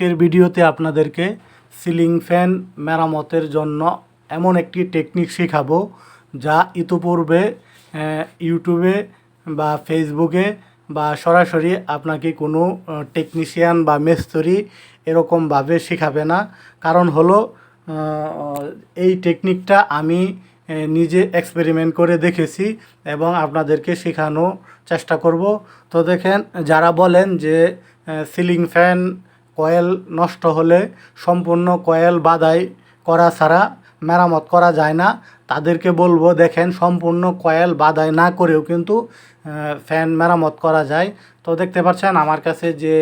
আজকের ভিডিওতে আপনাদেরকে সিলিং ফ্যান মেরামতের জন্য এমন একটি টেকনিক শেখাবো যা ইতোপূর্বে ইউটিউবে বা ফেসবুকে বা সরাসরি আপনাকে কোনো টেকনিশিয়ান বা মিস্ত্রি এরকমভাবে শেখাবে না। কারণ হলো এই টেকনিকটা আমি নিজে এক্সপেরিমেন্ট করে দেখেছি এবং আপনাদেরকে শেখানো চেষ্টা করব। তো দেখেন, যারা বলেন যে সিলিং ফ্যান কয়েল নষ্ট হলে সম্পূর্ণ কয়েল বাদাই করা ছাড়া মেরামত করা যায় না। তাদেরকে বলব, দেখেন, সম্পূর্ণ কয়েল বাদাই না করেও কিন্তু ফ্যান মেরামত করা যায়। তো দেখতে পাচ্ছেন, আমার কাছে যে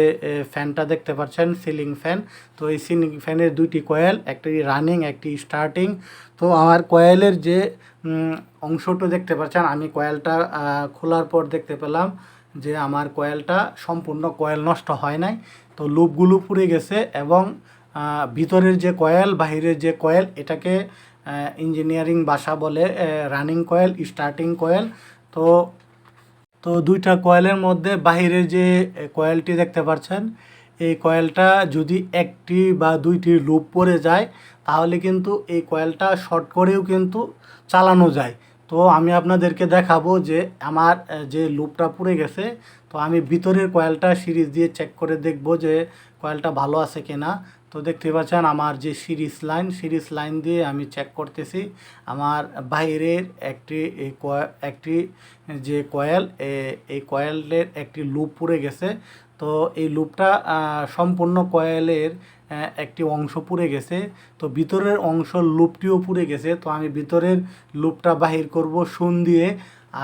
ফ্যানটা দেখতে পাচ্ছেন, সিলিং ফ্যান। তো এই সিলিং ফ্যানের দুইটি কয়েল, একটি রানিং, একটি স্টার্টিং। তো আমার কয়েলের যে অংশটা দেখতে পাচ্ছেন, আমি কয়েলটা খোলার পর দেখতে পেলাম। যে আমার কয়েলটা সম্পূর্ণ কয়েল নষ্ট হয় নাই। তো লুপগুলো পুড়ে গেছে এবং ভিতরের যে কয়েল, বাহিরের যে কয়েল, এটাকে ইঞ্জিনিয়ারিং ভাষা বলে রানিং কয়েল স্টার্টিং কয়েল। তো তো দুইটা কয়েলের মধ্যে বাহিরে যে কয়েলটি দেখতে পাচ্ছেন, এই কয়েলটা যদি একটি বা দুইটি লুপ পড়ে যায়, তাহলে কিন্তু এই কয়েলটা শর্ট করেও কিন্তু চালানো যায়। তো আমি আপনাদেরকে দেখাবো যে আমার যে লুপটা পুড়ে গেছে, তো আমি ভিতরের কয়েলটা সিরিজ দিয়ে চেক করে দেখব যে কয়েলটা ভালো আছে কিনা। তো দেখতে পাচ্ছেন আমার যে সিরিজ লাইন সিরিজ লাইন দিয়ে আমি চেক করতেছি। আমার বাইরের একটি একটি যে কয়েল এই কয়েলের একটি লুপ পুড়ে গেছে। তো এই লুপটা সম্পূর্ণ কয়েলের একটি অংশ পুড়ে গেছে। তো ভিতরের অংশ লুপটিও পুড়ে গেছে। তো আমি ভিতরের লুপটা বাহির করব শুন দিয়ে।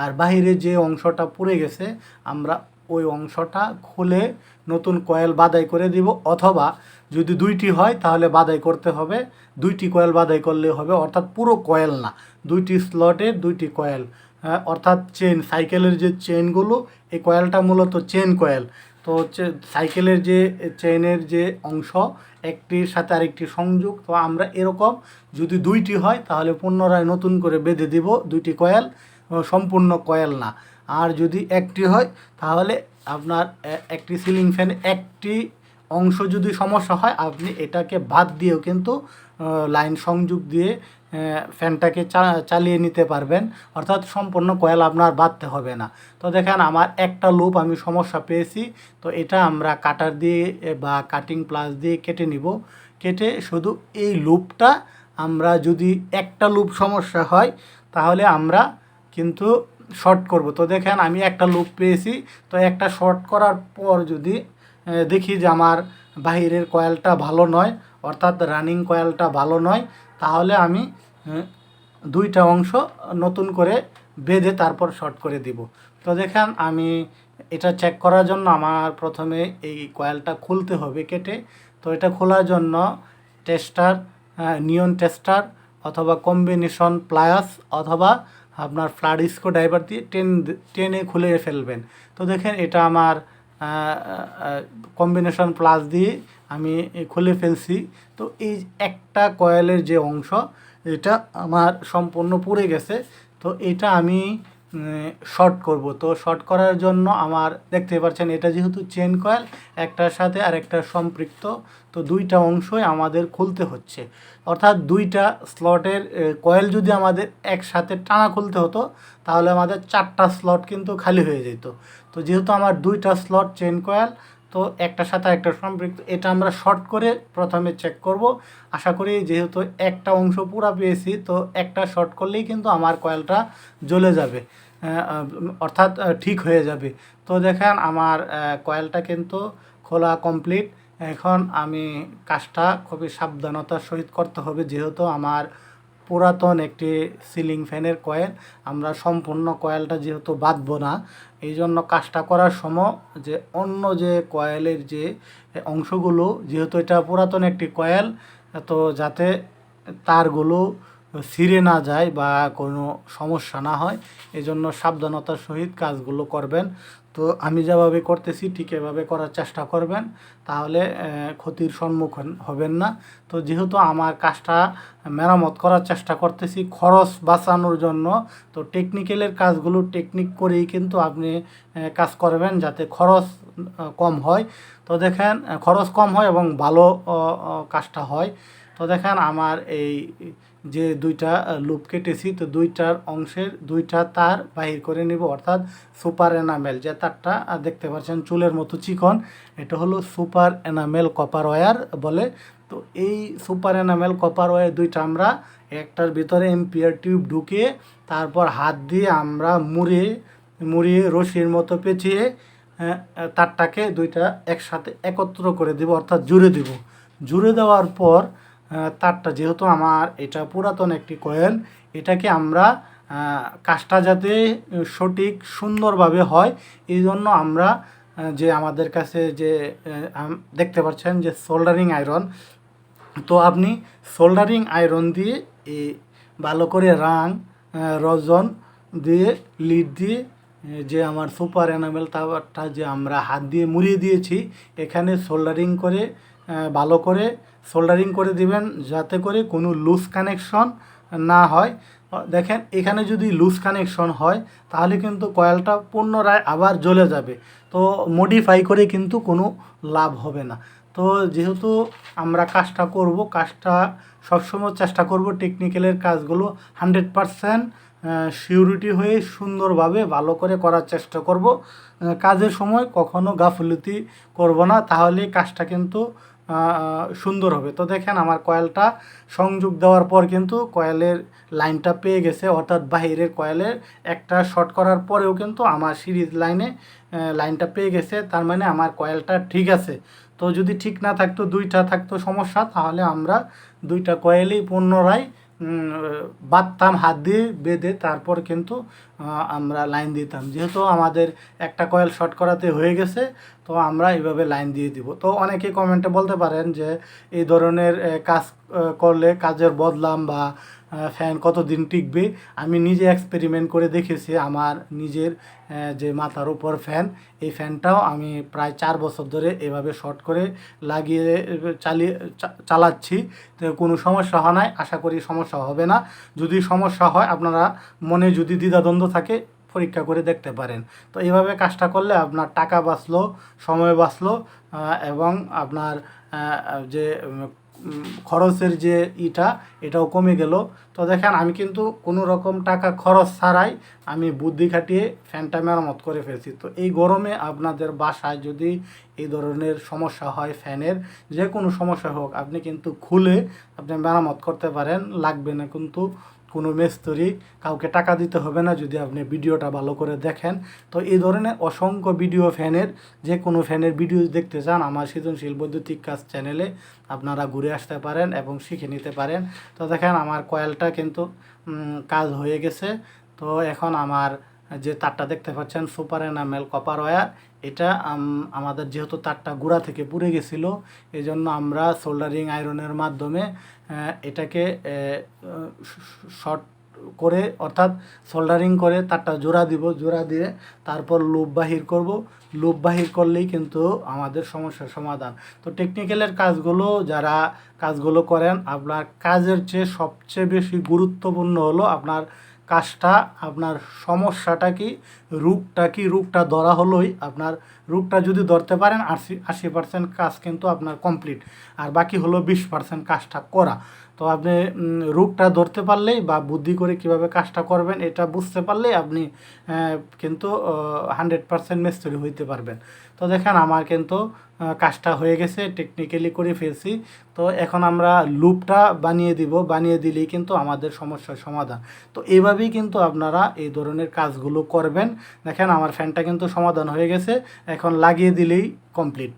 আর বাহিরে যে অংশটা পুড়ে গেছে আমরা ওই অংশটা খুলে নতুন কয়েল বাদাই করে দিব। অথবা যদি দুইটি হয় তাহলে বাদাই করতে হবে। দুইটি কয়েল বাদাই করলে হবে অর্থাৎ পুরো কয়েল না দুইটি স্লটের দুইটি কয়েল। হ্যাঁ, অর্থাৎ চেন সাইকেলের যে চেনগুলো এই কয়েলটা মূলত চেন কয়েল। তো হচ্ছে সাইকেলের যে চেনের যে অংশ, একটির সাথে আরেকটি সংযোগ, তো আমরা এরকম যদি দুইটি হয়, তাহলে পুনরায় নতুন করে বেঁধে দিব দুইটি কয়েল সম্পূর্ণ কয়েল না। আর যদি একটি হয়, তাহলে আপনার একটি সিলিং ফ্যান, একটি অংশ যদি সমস্যা হয়, আপনি এটাকে বাদ দিয়েও কিন্তু লাইন সংযোগ দিয়ে ফ্যানটাকে চালিয়ে নিতে পারবেন। অর্থাৎ সম্পূর্ণ কয়েল আপনার বাঁধতে হবে না। তো দেখেন, আমার একটা লুপ আমি সমস্যা পেয়েছি। তো এটা আমরা কাটার দিয়ে, বা কাটিং প্লাস দিয়ে কেটে নিব। কেটে শুধু এই লুপটা আমরা যদি একটা লুপ সমস্যা হয়, তাহলে আমরা কিন্তু শর্ট করব। তো দেখেন, আমি একটা লুপ পেয়েছি। তো একটা শর্ট করার পর যদি দেখি যে আমার বাহিরের কয়েলটা ভালো নয়, অর্থাৎ রানিং কয়েলটা ভালো নয়। তাহলে আমি দুইটা অংশ নতুন করে বেঁধে তারপর শর্ট করে দিব। তো দেখেন, আমি এটা চেক করার জন্য আমার প্রথমে এই কয়েলটা খুলতে হবে কেটে। তো এটা খোলার জন্য টেস্টার নিয়ন টেস্টার অথবা কম্বিনেশন প্লায়াস অথবা আপনার ফ্লাড স্কো ড্রাইভার দিয়ে টেন, টেনে খুলে ফেলবেন। তো দেখেন, এটা আমার কম্বিনেশন প্লাস দিয়ে আমি খুলে ফেলছি। তো এই একটা কয়েলের যে অংশ, এটা আমার সম্পূর্ণ পুড়ে গেছে। তো এটা আমি শর্ট করব। তো শর্ট করার জন্য আমার দেখতে পাচ্ছেন এটা যেহেতু চেন কয়েল একটার সাথে আর একটা সম্পৃক্ত, তো দুইটা অংশই আমাদের খুলতে হচ্ছে। অর্থাৎ দুইটা স্লটের কয়েল যদি আমাদের একসাথে টানা খুলতে হতো, তাহলে আমাদের চারটা স্লট কিন্তু খালি হয়ে যেত। তো যেহেতু আমার দুইটা স্লট চেন কয়েল তো একটার সাথে একটা সম্পৃক্ত, এটা আমরা শর্ট করে প্রথমে চেক করব। আশা করি যেহেতু একটা অংশ পুরা পেয়েছি, তো একটা শর্ট করলেই কিন্তু আমার কয়েলটা জ্বলে যাবে অর্থাৎ ঠিক হয়ে যাবে। তো দেখেন আমার কয়েলটা কিন্তু খোলা কমপ্লিট এখন আমি কাজটা খুবই সাবধানতার সহিত করতে হবে, যেহেতু আমার পুরাতন একটি সিলিং ফ্যানের কয়েল। আমরা সম্পূর্ণ কয়েলটা যেহেতু বাঁধবো না, এই জন্য কাজটা করার সময় যে অন্য যে কয়েলের যে অংশগুলো, যেহেতু এটা পুরাতন একটি কয়েল, তো যাতে তারগুলো ছিঁড়ে না যায় বা কোনো সমস্যা না হয়, এই জন্য সাবধানতার সহিত কাজগুলো করবেন। তো আমি যেভাবে করতেছি, ঠিক এভাবে করার চেষ্টা করবেন। তাহলে ক্ষতির সম্মুখীন হবেন না। তো যেহেতু আমার কাজটা মেরামত করার চেষ্টা করতেছি খরচ বাঁচানোর জন্য, তো টেকনিক্যালের কাজগুলো টেকনিক করেই কিন্তু আপনি কাজ করবেন যাতে খরচ কম হয়। তো দেখেন, খরচ কম হয় এবং ভালো কাজটা হয়। তো দেখেন, আমার এই যে দুইটা লুপ কেটেছি, তো দুইটার অংশের দুইটা তার বাহির করে নিব, অর্থাৎ সুপার এনামেল। যে তারটা দেখতে পাচ্ছেন চুলের মতো চিকন, এটা হলো সুপার এনামেল কপার ওয়ার বলে। তো এই সুপার এনামেল কপার ওয়ার দুইটা আমরা একটার ভিতরে এমপিআর টিউব ঢুকিয়ে, তারপর হাত দিয়ে আমরা মুড়িয়ে মুড়িয়ে রশির মতো পেঁচিয়ে তারটাকে দুইটা একসাথে একত্র করে দিব, অর্থাৎ জুড়ে দিব। জুড়ে দেওয়ার পর তারটা যেহেতু আমার, এটা পুরাতন একটি কয়েল এটাকে আমরা কাজটা যাতে সঠিক, সুন্দরভাবে হয়, এই জন্য আমরা যে আমাদের কাছে যে দেখতে পাচ্ছেন যে সোল্ডারিং আয়রন তো আপনি সোল্ডারিং আয়রন দিয়ে এই ভালো করে রাং রজন দিয়ে লিড দিয়ে যে আমার সুপার এনামেল তাওয়ারটা যে আমরা হাত দিয়ে মুড়িয়ে দিয়েছি, এখানে সোল্ডারিং করে ভালো করে সোল্ডারিং করে দিবেন যাতে করে কোনো লুজ কানেকশন না হয়। দেখেন, এখানে যদি লুজ কানেকশন হয়, তাহলে কিন্তু কয়েলটা পুনরায় আবার জ্বলে যাবে। তো মডিফাই করে কিন্তু কোনো লাভ হবে না। তো যেহেতু আমরা কাজটা করব, কাজটা সবসময় চেষ্টা করব টেকনিক্যালের কাজগুলো হান্ড্রেড পারসেন্ট সিউরিটি হয়ে সুন্দরভাবে ভালো করে করার চেষ্টা করব। কাজের সময় কখনো গাফিলতি করব না। তাহলে কাজটা কিন্তু সুন্দর হবে। তো দেখেন আমার কয়েলটা সংযোগ দেওয়ার পর কিন্তু কয়েলের লাইনটা পেয়ে গেছে, অর্থাৎ বাহিরের কয়েলের একটা শর্ট করার পরেও কিন্তু আমার সিরিজ লাইনে লাইনটা পেয়ে গেছে। তার মানে আমার কয়েলটা ঠিক আছে। তো যদি ঠিক না থাকতো, দুইটা থাকতো সমস্যা, তাহলে আমরা দুইটা কয়েলই পুনরায় বাঁধতাম, হাত দিয়ে বেঁধে তারপর কিন্তু আমরা লাইন দিতাম। যেহেতু আমাদের একটা কয়েল শর্ট করাতে হয়ে গেছে, তো আমরা এইভাবে লাইন দিয়ে দিব। তো অনেকে কমেন্টে বলতে পারেন যে, এই ধরনের কাজ করলে কাজের বদলাম বা ফ্যান কতদিন টিকবে, আমি নিজে এক্সপেরিমেন্ট করে দেখেছি আমার নিজের যে মাথার উপর ফ্যান এই ফ্যানটাও আমি প্রায় চার বছর ধরে এভাবে শর্ট করে লাগিয়ে, চালিয়ে চালাচ্ছি। তো কোনো সমস্যা হয় নাই, আশা করি সমস্যা হবে না। যদি সমস্যা হয়, আপনারা মনে যদি দ্বিধাদ্বন্দ্ব থাকে, পরীক্ষা করে দেখতে পারেন। তো এইভাবে কাজটা করলে আপনার টাকা বাঁচলো, সময় বাঁচলো এবং আপনার যে খরচের যে ইটা, এটাও কমে গেল। তো দেখেন, আমি কিন্তু কোনো রকম টাকা খরচ ছাড়াই আমি বুদ্ধি খাটিয়ে ফ্যানটা মেরামত করে ফেলছি। তো এই গরমে আপনাদের বাসায় যদি এই ধরনের সমস্যা হয় ফ্যানের, যে কোনো সমস্যা হোক, আপনি কিন্তু খুলে আপনি মেরামত করতে পারেন, লাগবে না কিন্তু কোনো মেস্তরি কাউকে টাকা দিতে হবে না যদি আপনি ভিডিওটা ভালো করে দেখেন। তো এই ধরনের অসংখ্য ভিডিও ফ্যানের, যে কোনো ফ্যানের ভিডিও দেখতে চান, আমার সৃজনশীল বৈদ্যুতিক কাজ চ্যানেলে আপনারা ঘুরে আসতে পারেন এবং শিখে নিতে পারেন। তো দেখেন আমার কয়েলটা কিন্তু কাজ হয়ে গেছে। তো এখন আমার যে তারটা দেখতে পাচ্ছেন, সুপার এনামেল কপার ওয়্যার এটা আমাদের যেহেতু তারটা গুঁড়া থেকে পুড়ে গেছিল এই জন্য আমরা সোল্ডারিং আয়রনের মাধ্যমে এটাকে শর্ট করে, অর্থাৎ সোল্ডারিং করে তারটা জোড়া দিব, জোড়া দিয়ে তারপর লুপ বাহির করব। লুপ বাহির করলেই কিন্তু আমাদের সমস্যার সমাধান। তো টেকনিক্যালের কাজগুলো, যারা কাজগুলো করেন, আপনার কাজের চেয়ে সবচেয়ে বেশি গুরুত্বপূর্ণ হলো আপনার কাজটা, আপনার সমস্যাটা কি, রূপটা কি, রূপটা ধরা হলোই, আপনার রূপটা যদি ধরতে পারেন, আশি আশি পার্সেন্ট কাজ কিন্তু আপনার কমপ্লিট আর বাকি হলো বিশ পার্সেন্ট কাজটা করা। তো আপনি রূপটা ধরতে পারলেই বা বুদ্ধি করে কীভাবে কাজটা করবেন এটা বুঝতে পারলেই আপনি কিন্তু হান্ড্রেড পার্সেন্ট মিস্ত্রি হইতে পারবেন। তো দেখেন আমার কিন্তু কাজটা হয়ে গেছে টেকনিক্যালি করে ফেলছি। তো এখন আমরা লুপটা বানিয়ে দিব, বানিয়ে দিলেই কিন্তু আমাদের সমস্যার সমাধান। তো এইভাবেই কিন্তু আপনারা এই ধরনের কাজগুলো করবেন। দেখেন আমার ফ্যানটা কিন্তু সমাধান হয়ে গেছে, এখন লাগিয়ে দিলেই কমপ্লিট